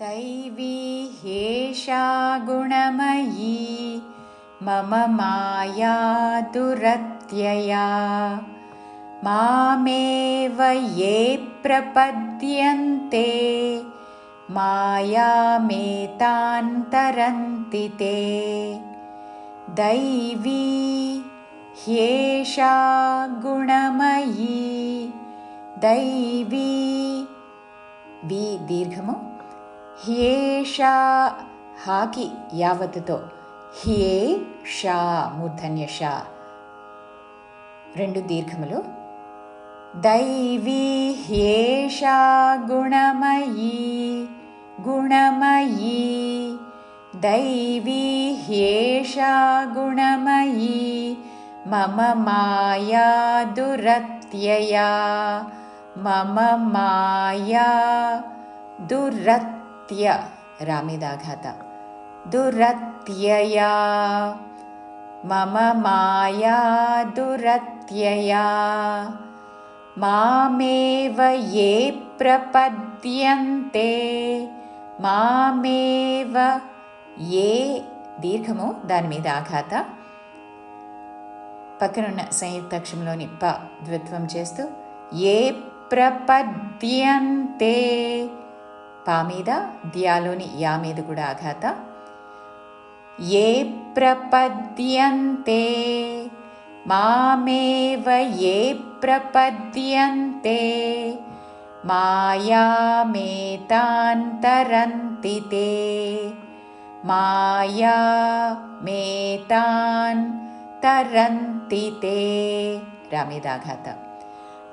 दैवी ह्येषा गुणमयी मम माया दुरत्यया। मामेव ये प्रपद्यन्ते मायामेतान्तरन्ति ते। दैवी ह्येषा गुणमयी दैवी वि दीर्घमु ह्येषा हाकि यावत्तो ह्ये షా మూర్ధన్య షా రెండు దీర్ఘములు दैवी ह्येषा गुणमयी गुणमयी दैवी ह्येषा गुणमयी मम माया दुरत्यया मम माया దురత్య రామిదాఘాత. దురత్యయా మమ మాయా దురత్యయా మామేవ ఏ ప్రపద్యంతే మామేవ ఏ దీర్ఘము దాని మీద ఆఘాత. పక్కనున్న సంయుక్తాక్షంలోని ప ద్విత్వం చేస్తూ ఏ ప్రపద్యంతే పా మీద దియాలోని యా మీద కూడా ఆఘాత ఏ ప్రపద్యంతే మామేవ ఏ ప్రపద్యంతే तरन्ति ते। रामी आघात।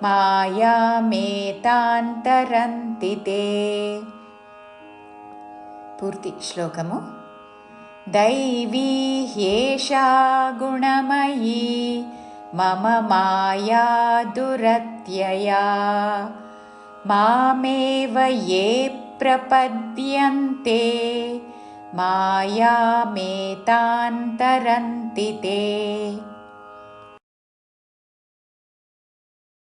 मायामे तान् तरन्ति ते। पूर्ति श्लोकमु दैवी ह्येषा गुणमयी मम माया दुरत्यया मामेव ये प्रपद्यन्ते मायामेतान्तरन्ति ते